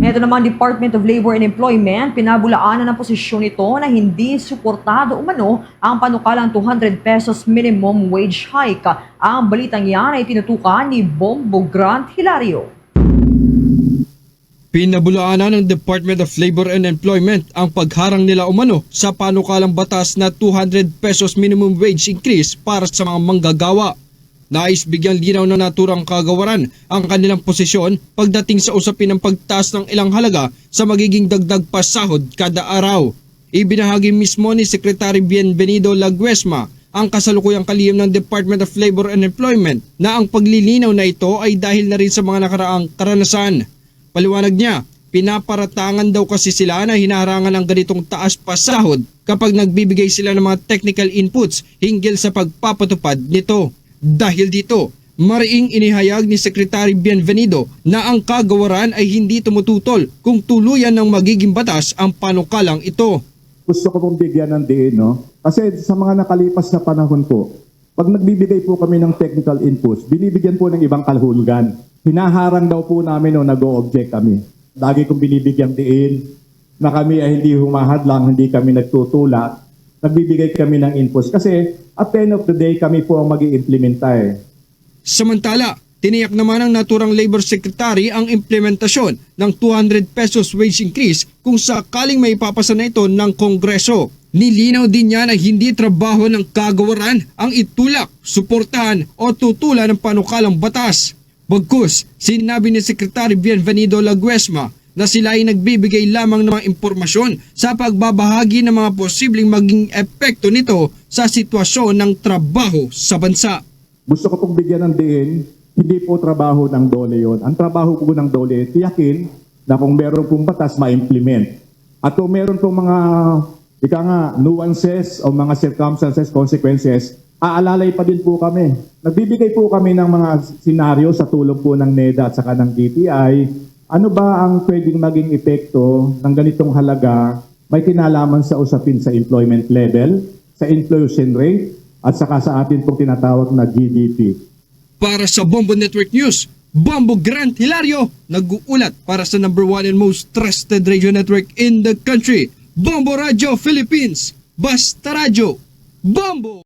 Ito naman, Department of Labor and Employment, pinabulaanan ng posisyon nito na hindi suportado umano ang panukalang 200 pesos minimum wage hike. Ang balitang yan ay tinutukan ni Bombo Grant Hilario. Pinabulaanan ng Department of Labor and Employment ang pagharang nila umano sa panukalang batas na 200 pesos minimum wage increase para sa mga manggagawa. Nais bigyang linaw ng naturang kagawaran ang kanilang posisyon pagdating sa usapin ng pagtaas ng ilang halaga sa magiging dagdag pasahod kada araw. Ibinahagi mismo ni Secretary Bienvenido Laguesma ang kasalukuyang kalihim ng Department of Labor and Employment na ang paglilinaw na ito ay dahil na rin sa mga nakaraang karanasan. Paliwanag niya, pinaparatangan daw kasi sila na hinaharangan ng ganitong taas pasahod kapag nagbibigay sila ng mga technical inputs hinggil sa pagpapatupad nito. Dahil dito, mariing inihayag ni Secretary Bienvenido na ang kagawaran ay hindi tumututol kung tuluyan ng magiging batas ang panukalang ito. gusto ko pong bigyan ng diin, no? Kasi sa mga nakalipas na panahon po, pag nagbibigay po kami ng technical inputs, binibigyan po ng ibang kalhulugan. Hinaharang daw po namin o nag-o-object kami. Lagi kong binibigyan diin na kami ay hindi humahadlang, hindi kami nagtutulak. Nagbibigay kami ng inputs. Kasi at the end of the day, kami po ang mag implementa eh. Samantala, tiniyak naman ng naturang Labor Secretary ang implementasyon ng 200 pesos wage increase kung sakaling may ipapasa na ito ng Kongreso. Nilinaw din niya na hindi trabaho ng kagawaran ang itulak, suportahan o tutulan ng panukalang batas. Bagkus, sinabi ni Secretary Bienvenido Laguesma na sila ay nagbibigay lamang ng mga impormasyon sa pagbabahagi ng mga posibleng maging epekto nito sa sitwasyon ng trabaho sa bansa. Gusto ko pong bigyan ng diin, hindi po trabaho ng dole yon. Ang trabaho po ng dole, tiyakin na kung meron pong batas, ma-implement. At kung meron pong mga, ika nga, nuances o mga circumstances, consequences, aalalay pa din po kami. Nagbibigay po kami ng mga senaryo sa tulong po ng NEDA at saka ng DTI. Ano ba ang pwedeng maging epekto ng ganitong halaga may kinalaman sa usapin sa employment level, sa inflation rate, at saka sa atin pong tinatawag na GDP. Para sa Bombo Network News, Bombo Grant Hilario, nag-uulat para sa number one and most trusted radio network in the country, Bombo Radio Philippines. Basta Radio, Bombo!